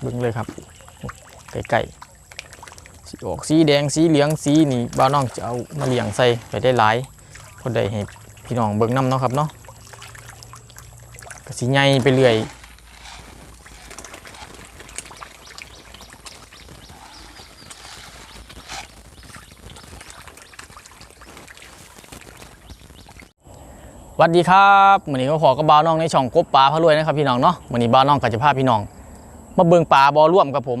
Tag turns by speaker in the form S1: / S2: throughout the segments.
S1: เบิ่งเลยครับไก่ๆสีออกสีแดงสีเหลืองสีนี่บ้าน้องจะเอามาเลี้ยงใส่ไปได้หลายพอได้ให้พี่น้องเบิ่งนํเนาะครับเนาะกสิใหญ่ไปเรื่อยวัสดีครับวันนี้ก็ขอกับบ้าน้องในช่องกบปลาพะรวยนะครับพี่น้องเนาะวันนี้บ้าน้องก็จะพาพี่น้อง มาเบิงปลาบอร่วมกับผม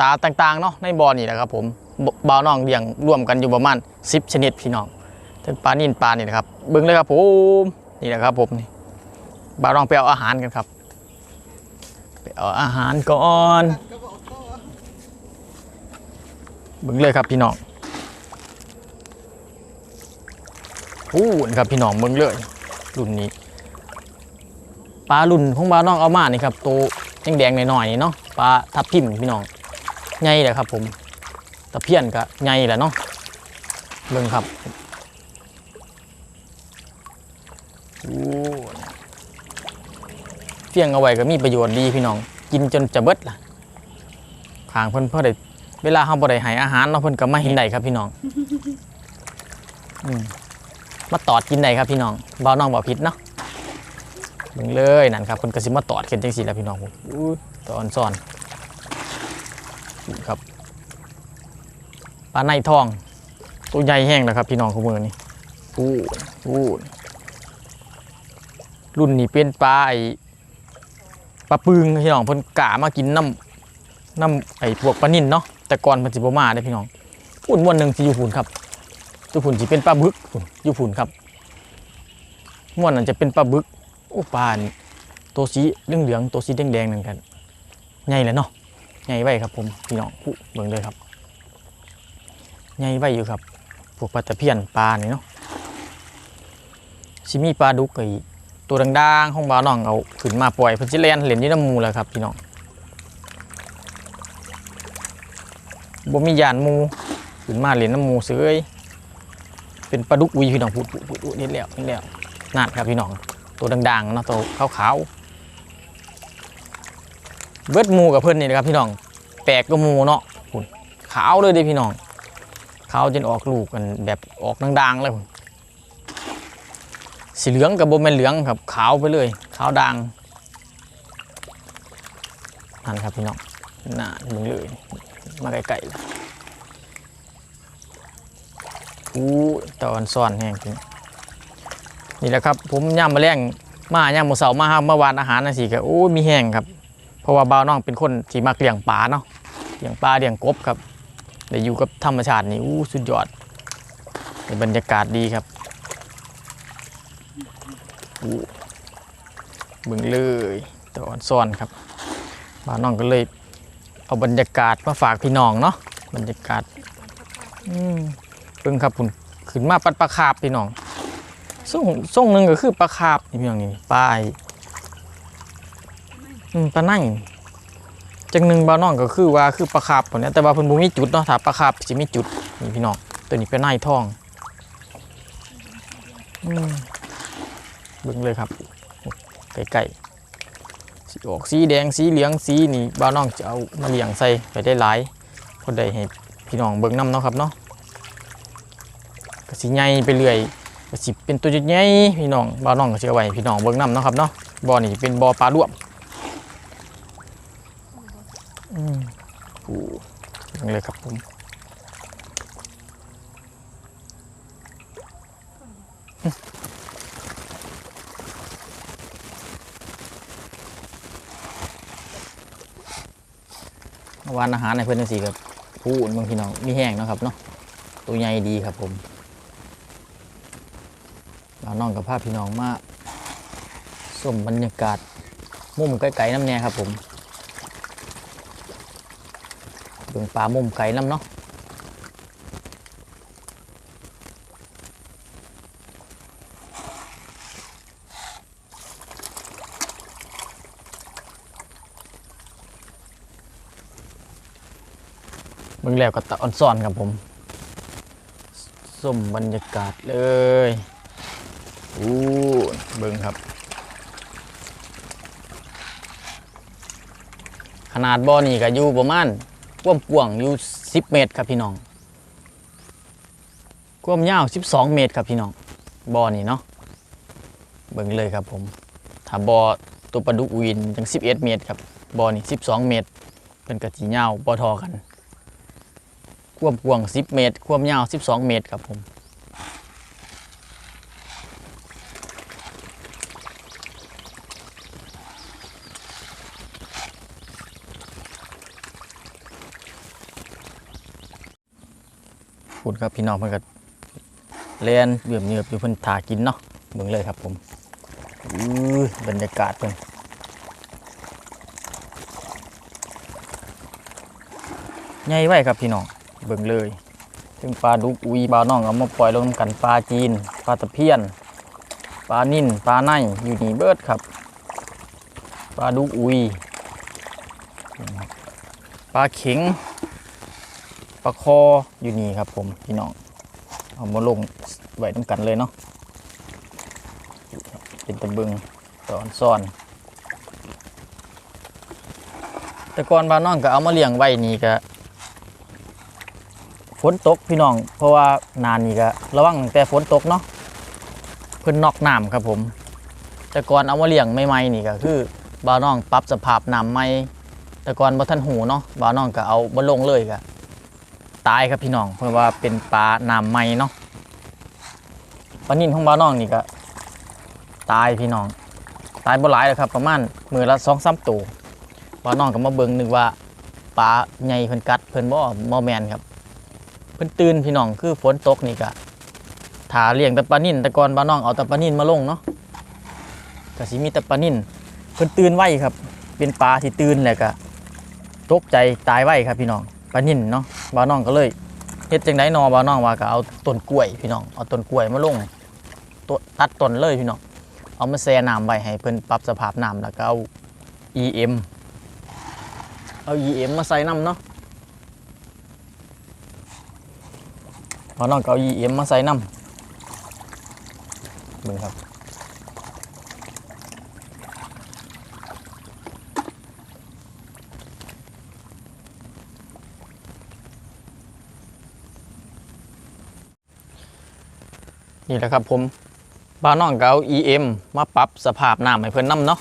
S1: ตาต่างๆเนาะในบอนี่แหละครับผมบบาวน้องเลี้ยงร่วมกันอยู่ประมาณ10ชนิดพี่น้องทั้งปลานิ่นปลานี่นะครับเบิ่งเลยครับผมนี่แหละครับผมนี่บ่าวน้องไปเอาอาหารกันครับไปเอาอาหารก่อนเบิ่งเลยครับพี่น้องโอ้นครับพี่น้องเบิ่งเลยรุ่นนี้ปลารุ่นของบ่าวน้องเอามานี่ครับโตว แดงๆหน่อยๆนี่เนาะปลาทับทิมพี่น้องใหญ่เลยครับผมตะเพียนก็ใหญ่แหละเนาะเบิ่งครับโอ้เฟี้ยงเอาไว้ก็มีประโยชน์ดีพี่น้อง กินจนจะเบิดล่ะขางเพิ่นเพื่อได้เวลาเฮาบ่ได้ให้อาหารเนาะเพิ่นก็มาเห็นได้ครับพี่น้องอืมมาตอดกินได้ครับพี่น้องบ่าวน้องบ่ผิดเนาะ เบิ่งเลยนั่นครับคนกระซิบมาตอดเข็นจังสีแล้วพี่น้องผมตอนซ่อนครับปลาในทอง ตัวใหญ่แห้งแล้วครับ พี่น้องของมือนี่อู้อู้รุ่นนี้เป็นปลาไอปลาปึงพี่น้องเพิ่นกะมากินน้ำน้ำไอพวกปลานิ่นเนาะแต่ก่อนเพิ่นสิบมาได้พี่น้องปุ่นม้วนหนึ่งสิยู่ฝุ่นครับยู่ฝุ่นสิเป็นปลาบึกฝุ่นยู่ฝุ่นครับม้วนนั้นจะเป็นปลาบึก อ้ปลานตัวสีเหลืองเหลืองตัวสีแดงแดงนั่นกันใหญ่แล้วเนาะใหญ่ไว้ครับผมพี่น้องผู้เบิ่งเลยครับใหญ่ไว้อยู่ครับพวกปลาตะเพียนปลานี่เนาะสิมีปลาดุกไอ้ตัวดังๆของบ่าวน้องเอาขึ้นมาปล่อยเพิ่นสิแล่นเล่นอยู่น้ำมูแล้วครับพี่น้องบ่มียานมูขึ้นมาเล่นน้ำมูเสยเป็นปลาดุกวีพี่น้องพูดพูดพูดพูดนี่แล้วนี่แล้วนั่นครับพี่น้อง ตัวดังๆเนาะตัวขาวๆเบิดหมูกับเพื่อนนี่นะครับพี่น้องแปลกก็มูเนาะพุ่นขาวเลยด้พี่น้องขาวจนออกลูกกันแบบออกดังๆเลยพุ่นสีเหลืองกับบแมนเหลืองครับขาวไปเลยขาวด่างนั่นครับพี่น้องน่ามึงเลยมาไกลๆเลยอู้ตอนซ่อนแห้งจริง นี่แหละครับผมย่ำมาแรงมาย่ำมือเสามาครับเมื่อวานอาหารนะสิก็โอ้ยมีแห้งครับ เพราะว่าบ่าวน้องเป็นคนที่มักเลี้ยงปลาเนาะเลี้ยงปลาเลี้ยงกบครับได้อยู่กับธรรมชาตินี่อู้สุดยอดบรรยากาศดีครับอู้บึงเลยตอนซ่อนครับบ่าวน้องก็เลยเอาบรรยากาศมาฝากพี่น้องเนาะบรรยากาศอืมเบิ่งครับคุณขึ้นมาปัดปลาคาบพี่น้อง ส่งส่งหนึ่งก็คือปลาคาบนี่พี่น้องนี่ปลาไอ้อืมปลาไนจังหนึ่งบาน้องก็คือว่าคือปลาคาบตัวเนี้ยแต่ว่าเพิ่นบ่มีจุดเนาะถ้าปลาคาบสิมีจุดนี่พี่น้องตัวนี้เป็นไนทองอืมเบิ่งเลยครับไก่ๆสีออกสีแดงสีเหลืองสีนี่บาน้องจะเอามาเลี้ยงใส่ไปได้หลายพอได้ให้พี่น้องเบิ่งนํเนาะครับเนาะก็สิใหญ่ไปเรื่อย ก็สิเป็นตัวใหญ่พี่น้องบ่าวน้องก็สิเอไว้พี่น้องเบิ่งนํเนะครับเนาะบ่อนี่เป็นบ่อปลารวมอืมโอ้ยังเลยครับผมวานอาหารในเพื่อนจังซี่ครับพูดบิ่งพี่น้องมีแห้งนะครับเนาะตัวใหญ่ดีครับผม น้องกับภาพพี่น้องมาส้มบรรยากาศ มุมไกลๆน้ำแน่ครับผมเบิ่งปลามุมไกลน้ำเนาะเบิ่งแล้วก็ตะออนซ่อนครับผมส้มบรรยากาศเลย อู้เบิ่งครับ ขนาดบ่อนี่ก็อยู่ประมาณความกว้างอยู่ 10 เมตรครับพี่น้องความยาว 12 เมตรครับพี่น้องบ่อนี่เนาะเบิ่งเลยครับผมถ้าบ่อตัวปลาดุกวินจัง 11 เมตรครับบ่อนี่ 12 เมตรเป็นกระสิยาวบ่ทอกัน ความกว้าง10 เมตร ความยาว 12 เมตรครับผม คุณครับพี่น้องเพิ่อนก็เล่นเบื่อเนือบอยู่เพิ่อนถากินเนาะเบิ่งเลยครับผมอือบรรยากาศเพิ่นใหญ่ไว้ครับพี่น้องเบิ่งเลยถึงปลาดุกอุยปลาน้องเอามาปล่อยลงกันปลาจีนปลาตะเพียนปลานิ่นปลาในอยู่นี่เบิดครับปลาดุกอุยปลาเข็ง ปลาคออยู่นี่ครับผมพี่น้องเอามาลงไว้น้ำกันเลยเนาะเป็นตะเบึงตอนซ่อน แต่ก่อนบ้านน้องก็เอามาเลี้ยงไว้นี่ก็ฝนตกพี่น้อง เพราะว่านานนี่ก็ระวังแต่ฝนตกเนาะเพิ่นนอกน้ำครับผม แต่ก่อนเอามาเลี้ยงใหม่ๆนี่ก็คือบ้านน้องปรับสภาพน้ำใหม่แต่ก่อนบ่ทันหูเนาะบ้านน้องก็เอาบ่ลงเลยก็ ตายครับพี่น้อง เพราะว่าเป็นปลาน้ำใหม่เนาะปลานิ่นของบ้านน้องนี่ก็ตายพี่น้อง ตายบ่หลายเลยครับ ประมาณมือละสองสามตัวบ้านน้องก็มาเบิ่งนึกว่าปลาใหญ่เพิ่นกัดเพิ่นบ่บ่แมนครับ เพิ่นตื่นพี่น้องคือฝนตกนี่ก็ถาเลี้ยงแต่ปลานิ่นแต่ก่อนบ้านน้องเอาแต่ปลานิ่นมาลงเนาะก็สิมีแต่ปลานิ่นเพิ่นตื่นไวครับ เป็นปลาที่ตื่นแล้วก็ตกใจตายไวครับพี่น้อง ลานิ่นเนาะบ่าวน้องก็เลยเฮ็ดจังไดนอบ่าวน้องว่าก็เอาต้นกล้วยพี่น้องเอาต้นกล้วยมาลงตัวตัดต้นเลยพี่น้องเอามาแช่น้ำไว้ให้เพิ่นปรับสภาพน้ำแล้วก็เอา EM เอา EM มาใส่น้ำเนาะบ่าวน้องก็เอา EM มาใส่น้ำเบิ่งครับ นี่แหละครับผมบ่าวน้องก็เอา EM มาปรับสภาพน้ำให้เพิ่นน้ำเนาะ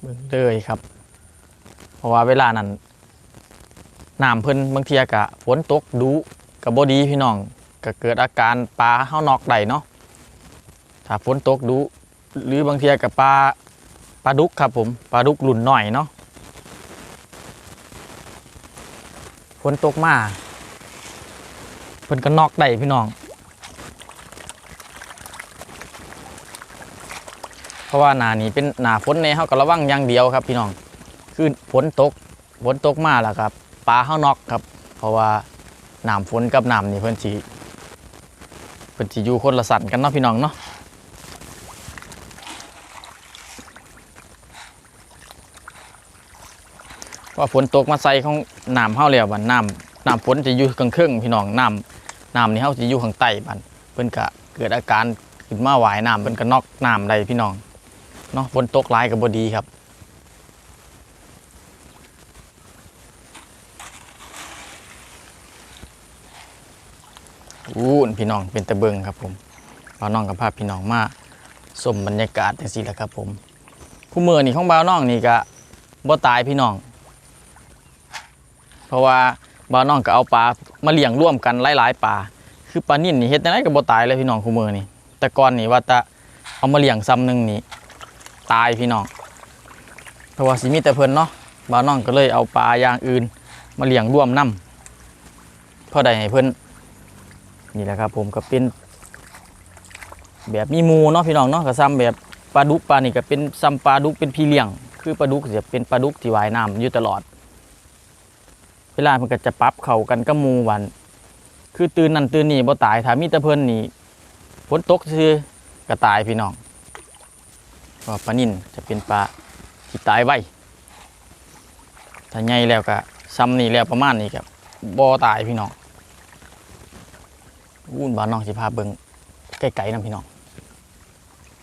S1: เบิ่งเลยครับ เพราะว่าเวลานั้นน้ำเพิ่นบางทีกะฝนตกดูกับ่ดีพี่น้องก็เกิดอาการปลาเฮานอกได้เนาะถ้าฝนตกดู หรือบางทีกับปลาปลาดุกครับผมปลาดุกรุ่นหน่อยเนาะฝนตกมา เพิ่นก็นอกได้พี่น้อง เพราะว่าหนานี้เป็นหนาฝนในเฮาก็ระวังอย่างเดียวครับ พี่น้อง คือฝนตกฝนตกมาแล้วครับปลาเฮานอกครับ เพราะว่าหน้ำฝนกับหน้ำนี่เพิ่นสิเพิ่นสิอยู่คนละสันกันเนาะพี่น้องเนาะว่าฝนตกมาใส่ของน้ำเฮาแล้วบัดน้ำน้ำฝนจะอยู่ข้างเครื่องพี่น้องน้ำ น้ำนี่เฮาสิอยู่ข้างใต้บัดเพิ่นก็เกิดอาการขึ้นมาหวายน้ำเพิ่นก็นอกน้ำได้พี่น้องเนาะฝนตกหลายก็บ่ดีครับอู้นพี่น้องเป็นตะเบิงครับผมบ่าวน้องกับภาพพี่น้องมาสมบรรยากาศจังซี่แหละครับผมคู่มือนี่ของบ่าวน้องนี่ก็บ่ตายพี่น้อง เพราะว่า บ่าวน้องก็เอาปลามาเลี้ยงร่วมกันหลายๆปลาคือปลานิ่นนี่เฮ็ดจังไดก็บ่ตายเลยพี่น้องคู่มือนี่แต่ก่อนนี่ว่าแตะเอามาเลี้ยงซ้ำหนึ่งนี่ตายพี่น้องเพราะว่าสิมีแต่เพิ่นเนาะบ่าวน้องก็เลยเอาปลาอย่างอื่น มาเลี้ยงร่วมนํเพราะได้ให้เพิ่นนี่แหละครับผมก็เป็น แบบมีมูเนาะพี่น้องเนาะก็ซ้ำแบบปลาดุกปลานี่ก็เป็นซ้ำปลาดุกเป็นพี่เลี้ยง คือปลาดุกจะเป็นปลาดุกที่ว่ายน้ำอยู่ตลอด เวลามันก็จะปรับเข้ากันกับหมูวัน คือตื่นนั่นตื่นนี่บ่ตายถ้ามีแต่เพิ่นนี่ฝนตกซื่อก็ตายพี่น้องเพราะว่าปลานิ่นจะเป็นปลาที่ตายไวถ้าใหญ่แล้วก็ซ้ำนี่แล้วประมาณนี้ก็บ่ตายพี่น้องวุ่นบ้านน้องสิพาเบิ่งไกลๆนะพี่น้อง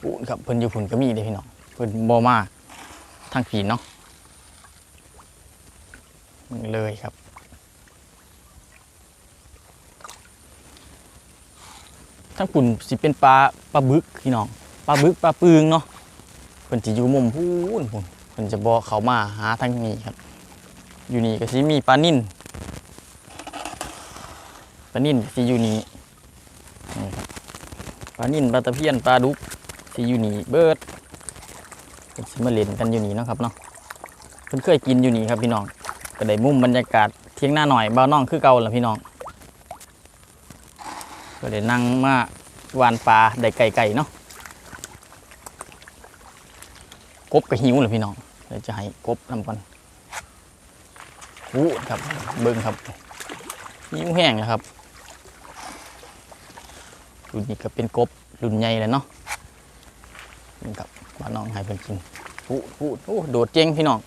S1: วุ่นครับเพิ่นอยู่พุ่นก็มีเด้พี่น้องเพิ่นบ่มาทางผีเนาะมึงเลยครับ ทั้งปุ่นสิเป็นปลาปลาบึกพี่น้องปลาบึกปลาปึงเนาะเพิ่นสิอยู่มุมพูนพุ่นเพิ่นจะบ่เขามาหาทางนี้ครับ อยู่นี่ก็สิมีปลานิ่นปลานิ่นสิอยู่นี่ปลานิ่นปลาตะเพียนปลาดุกสิอยู่นี่เบิดเพิ่นสิมาเล่นกันอยู่นี่นะครับเนาะเพิ่นเคยกินอยู่นี่ครับพี่น้องก็ได้มุมบรรยากาศเที่ยงหน้าหน่อยบ้าวน้องคือเก่าล่ะพี่น้อง ก็ได้นั่งมาวานปลาได้ไก่ไก่เนาะกบก็หิวเลยพี่น้องเดี๋ยวจะให้กบนำก่อนอู้ครับเบิ้งครับหิวแห้งแล้วครับรุ่นนี้ก็เป็นกบรุ่นใหญ่เลยเนาะนี่ครับบ้านน้องให้เพิ่นกินอู้อู้อู้โดดเจงพี่น้อง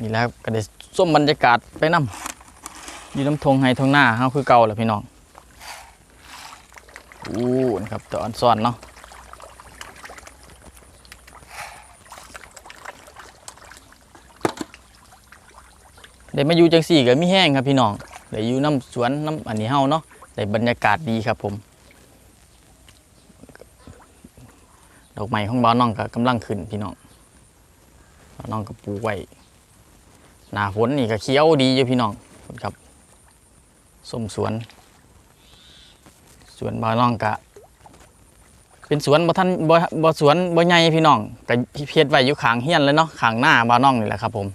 S1: นี่แหล้วก็ได้ส้มบรรยากาศไปนํ อยู่น้ำทงไฮทงหน้าเฮาคือเก่าแหละพี่น้องอู้นะครับตัวอันซ่อนเนาะได้มาอยู่จังสี่ก็มีแห้งครับพี่น้องได้อยู่น้ำสวนน้ำอันนี้เฮาเนาะได้บรรยากาศดีครับผม ดอกไม้ของบ้านน้องก็กำลังขึ้นพี่น้องบ้านน้องก็ปลูกไว้หน้าฝนนี่ก็เขียวดีอยู่พี่น้องครับ ส้มสวน สวนบ่อน้องกะ เป็นสวนบ่ทันบ่บ่สวนบ่ใหญ่พี่น้องก็เพียดไว้อยู่ข้างเฮียนเลยเนาะข้างหน้าบอน้องนี่แหละครับ ผม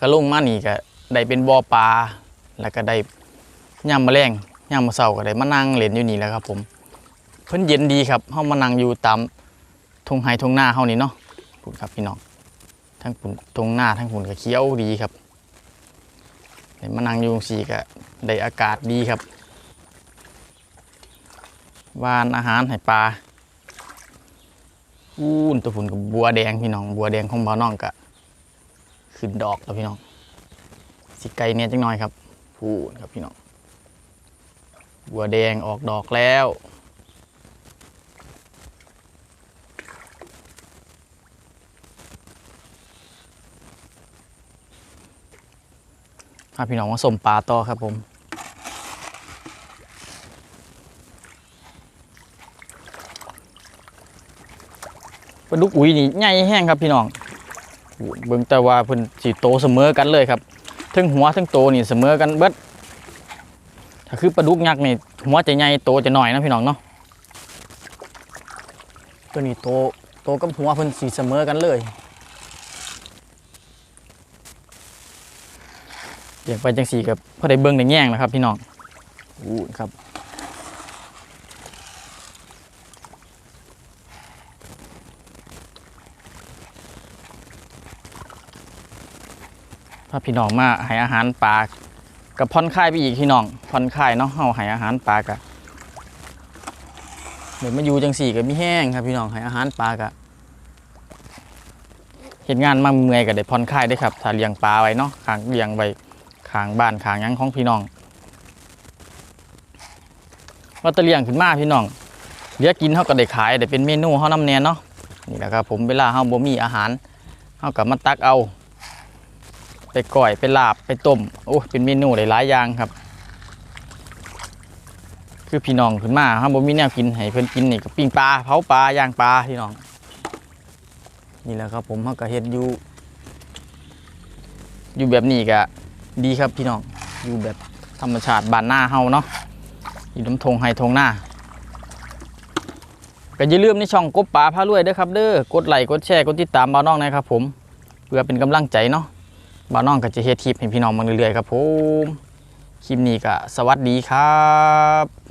S1: ก็ลงมานี่ก็ได้เป็นบ่อปลาแล้วก็ได้ย่ามแมลงย่ามมื้อเช้าก็ได้มานั่งเล่นอยู่นี่แหละครับ ผม เพิ่นเย็นดีครับเฮามานั่งอยู่ตามทงไร่ทุ่งนาเฮานี่เนาะพุ่นครับพี่น้องทั้งพุ่นทุ่งนาทั้งพุ่นก็เขียวดีครับ มานั่งอยู่สี่ก็ได้อากาศดีครับวานอาหารให้ปลาอู้นตัวผุนกับบัวแดงพี่น้องบัวแดงของบ่าวน้องกะขึ้นดอกแล้วพี่น้อง สิไกลเนี่ยจังน้อยครับพูนครับพี่น้อง บัวแดงออกดอกแล้ว พาพี่น้องมาสมปลาต่อครับผมปลาดุกอุ๋ยนี่ใหญ่แห้งครับพี่น้องเบิ่งแต่ว่าเพิ่นสิโตเสมอกันเลยครับทั้งหัวทั้งโตนี่เสมอกันเบิดถ้าคือปลาดุกยักษ์นี่หัวจะใหญ่โตจะหน้อยนะพี่น้องเนาะตัวนี้โตโตกับหัวเพิ่นสีเสมอกันเลย เดี๋ยวไปจังสีกับพอได้เบิ่งได้แย่งแล้วครับ พี่น้องอู้ครับพาพี่น้องมาให้อาหารปลากับผ่อนคลายไปอีกพี่น้องผ่อนคลายเนาะเฮาให้อาหารปลากะเดี๋ยวมาอยู่จังสี่ก็มีแห้งครับ พี่น้องให้อาหารปลากะเห็นงานมาเมื่อยก็ได้ผ่อนคลายได้ครับถ้าเลี้ยงปลาไว้เนาะขางเลี้ยงไว้ ขางบ้านขางยังของพี่น้องว่าตะเลียงขึ้นมาพี่น้องเหลือกินเฮาก็ได้ขายได้เป็นเมนูเฮาน้ำแน่เนาะนี่แหละครับผมเวลาเฮาบ่มีอาหารเฮาก็มาตักเอา ไปก่อยไปลาบไปต้มโอ้เป็นเมนูหลายๆอย่างครับ คือพี่น้องขึ้นมาครับผมมีแนวกินให้เพิ่อนกินนี่ก็ปิ้งปลาเผาปลาย่างปลาพี่น้อง นี่แหละครับผมเขาก็เฮ็ดอยู่อยู่แบบนี้ก็ ดีครับพี่น้องอยู่แบบธรรมชาติบ้านหน้าเฮาเนาะอยู่น้ำทงไฮทงหน้าก็อย่าลืมในช่องกบป่าพารวยเด้อครับเด้อกดไลค์กดแชร์กดติดตามบ่าวน้องนะครับผมเพื่อเป็นกำลังใจเนาะบ้านน้องก็จะเฮ็ดคลิปให้พี่น้องมาเรื่อยๆครับผมคลิปนี้ก็สวัสดีครับ